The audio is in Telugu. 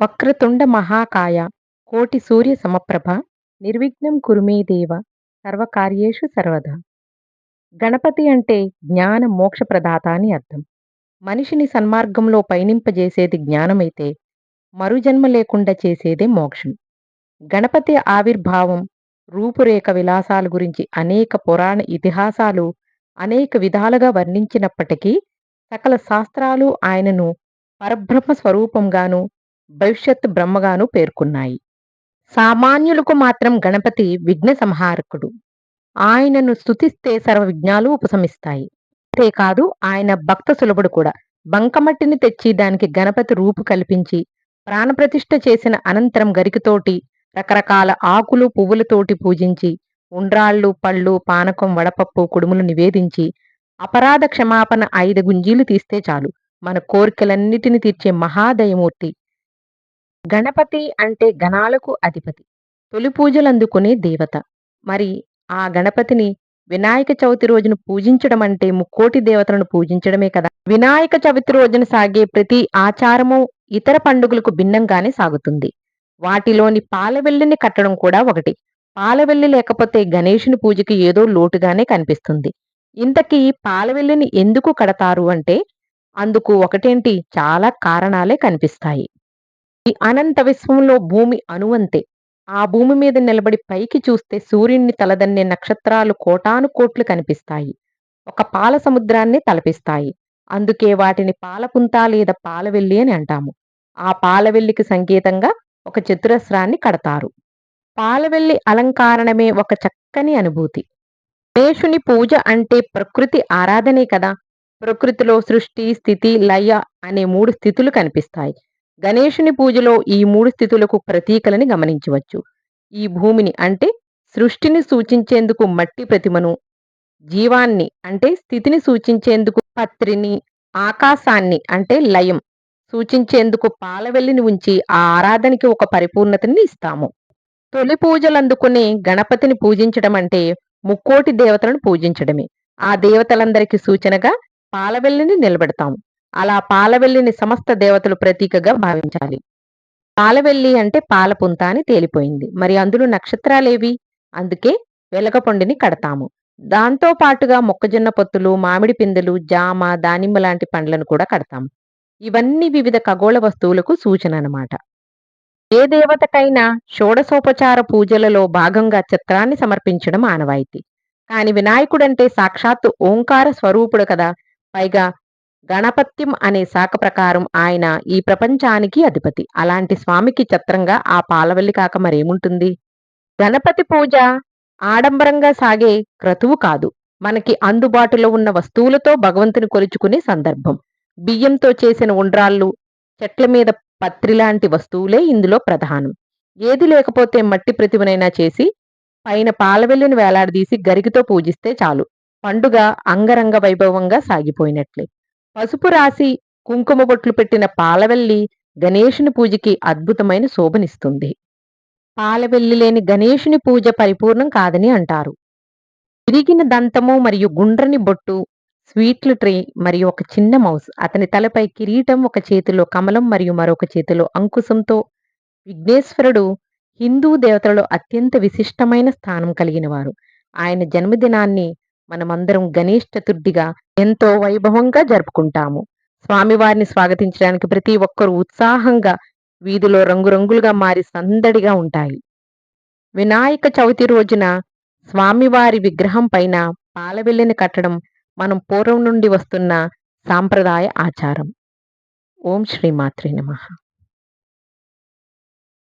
వక్రతుండ మహాకాయ కోటి సూర్య సమప్రభ నిర్విఘ్నం కురుమే దేవ సర్వకార్యేషు సర్వదా. గణపతి అంటే జ్ఞాన మోక్ష ప్రదాత అని అర్థం. మనిషిని సన్మార్గంలో పయనింపజేసేది జ్ఞానమైతే మరుజన్మ లేకుండా చేసేదే మోక్షం. గణపతి ఆవిర్భావం రూపురేఖ విలాసాల గురించి అనేక పురాణ ఇతిహాసాలు అనేక విధాలుగా వర్ణించినప్పటికీ సకల శాస్త్రాలు ఆయనను పరబ్రహ్మ స్వరూపంగాను భవిష్యత్ బ్రహ్మగాను పేర్కొన్నాయి. సామాన్యులకు మాత్రం గణపతి విఘ్న సంహారకుడు. ఆయనను స్తుతిస్తే సర్వ విఘ్నాలు ఉపశమిస్తాయి. అంతేకాదు ఆయన భక్త సులభుడు కూడా. బంకమట్టిని తెచ్చి దానికి గణపతి రూపు కల్పించి ప్రాణప్రతిష్ఠ చేసిన అనంతరం గరికతోటి రకరకాల ఆకులు పువ్వులతోటి పూజించి ఉండ్రాళ్ళు పళ్ళు పానకం వడపప్పు కుడుములు నివేదించి అపరాధ క్షమాపణ ఐదు గుంజీలు తీస్తే చాలు. మన కోరికలన్నిటిని తీర్చే మహాదయమూర్తి గణపతి అంటే గణాలకు అధిపతి. తొలి పూజలు అందుకునే దేవత. మరి ఆ గణపతిని వినాయక చవితి రోజున పూజించడం అంటే ముక్కోటి దేవతలను పూజించడమే కదా! వినాయక చవితి రోజున సాగే ప్రతి ఆచారము ఇతర పండుగలకు భిన్నంగానే సాగుతుంది. వాటిలోని పాలవెల్లిని కట్టడం కూడా ఒకటి. పాలవెల్లి లేకపోతే గణేషుని పూజకి ఏదో లోటుగానే కనిపిస్తుంది. ఇంతకీ పాలవెల్లిని ఎందుకు కడతారు అంటే అందుకు ఒకటేంటి? చాలా కారణాలే కనిపిస్తాయి. ఈ అనంత విశ్వంలో భూమి అనువంతే ఆ భూమి మీద నిలబడి పైకి చూస్తే సూర్యుణ్ణి తలదన్నే నక్షత్రాలు కోటాను కోట్లు కనిపిస్తాయి. ఒక పాల సముద్రాన్ని తలపిస్తాయి. అందుకే వాటిని పాలపుంత లేదా పాలవెల్లి అని అంటాము. ఆ పాలవెల్లికి సంకేతంగా ఒక చతురస్రాన్ని కడతారు. పాలవెల్లి అలంకారణమే ఒక చక్కని అనుభూతి. మేషుని పూజ అంటే ప్రకృతి ఆరాధనే కదా. ప్రకృతిలో సృష్టి స్థితి లయ అనే మూడు స్థితులు కనిపిస్తాయి. గణేశుని పూజలో ఈ మూడు స్థితులకు ప్రతీకలని గమనించవచ్చు. ఈ భూమిని అంటే సృష్టిని సూచించేందుకు మట్టి ప్రతిమను జీవాన్ని అంటే స్థితిని సూచించేందుకు పత్రిని ఆకాశాన్ని అంటే లయం సూచించేందుకు పాలవెల్లిని ఉంచి ఆ ఆరాధనకి ఒక పరిపూర్ణతని ఇస్తాము. తొలి పూజలు అందుకుని గణపతిని పూజించడం అంటే ముక్కోటి దేవతలను పూజించడమే. ఆ దేవతలందరికీ సూచనగా పాలవెల్లిని నిలబెడతాము. అలా పాలవెల్లిని సమస్త దేవతలు ప్రతీకగా భావించాలి. పాలవెల్లి అంటే పాలపుంత అని తేలిపోయింది. మరి అందులో నక్షత్రాలేవి? అందుకే వెలగపొండిని కడతాము. దాంతో పాటుగా మొక్కజొన్న పొత్తులు మామిడి పిందెలు జామ దానిమ్మ లాంటి పండ్లను కూడా కడతాము. ఇవన్నీ వివిధ ఖగోళ వస్తువులకు సూచన అన్నమాట. ఏ దేవతకైనా షోడసోపచార పూజలలో భాగంగా చిత్రాన్ని సమర్పించడం ఆనవాయితీ. కాని వినాయకుడంటే సాక్షాత్తు ఓంకార స్వరూపుడు కదా. పైగా గణపత్యం అనే శాఖ ప్రకారం ఆయన ఈ ప్రపంచానికి అధిపతి. అలాంటి స్వామికి చిత్రంగా ఆ పాలవల్లి కాక మరేముంటుంది? గణపతి పూజ ఆడంబరంగా సాగే క్రతువు కాదు. మనకి అందుబాటులో ఉన్న వస్తువులతో భగవంతుని కొలుచుకునే సందర్భం. బియ్యంతో చేసిన ఉండ్రాళ్ళు చెట్ల మీద పత్రిలాంటి వస్తువులే ఇందులో ప్రధానం. ఏది లేకపోతే మట్టి ప్రతిమనైనా చేసి పైన పాలవెల్లిని వేలాడదీసి గరికితో పూజిస్తే చాలు. పండుగ అంగరంగ వైభవంగా సాగిపోయినట్లే. పసుపు రాసి కుంకుమ బొట్లు పెట్టిన పాలవెల్లి గణేషుని పూజకి అద్భుతమైన శోభనిస్తుంది. పాలవెల్లి లేని గణేషుని పూజ పరిపూర్ణం కాదని అంటారు. విరిగిన దంతము మరియు గుండ్రని బొట్టు స్వీట్ల ట్రే మరియు ఒక చిన్న మౌస్ అతని తలపై కిరీటం ఒక చేతిలో కమలం మరియు మరొక చేతిలో అంకుశంతో విఘ్నేశ్వరుడు హిందూ దేవతలలో అత్యంత విశిష్టమైన స్థానం కలిగినవారు. ఆయన జన్మదినాన్ని మనమందరం గణేష్ చతుర్థిగా ఎంతో వైభవంగా జరుపుకుంటాము. స్వామివారిని స్వాగతించడానికి ప్రతి ఒక్కరూ ఉత్సాహంగా వీధిలో రంగురంగులుగా మారి సందడిగా ఉంటాయి. వినాయక చవితి రోజున స్వామివారి విగ్రహం పైన పాలవెల్లిని కట్టడం మనం పూర్వం నుండి వస్తున్న సాంప్రదాయ ఆచారం. ఓం శ్రీమాత్రి నమః.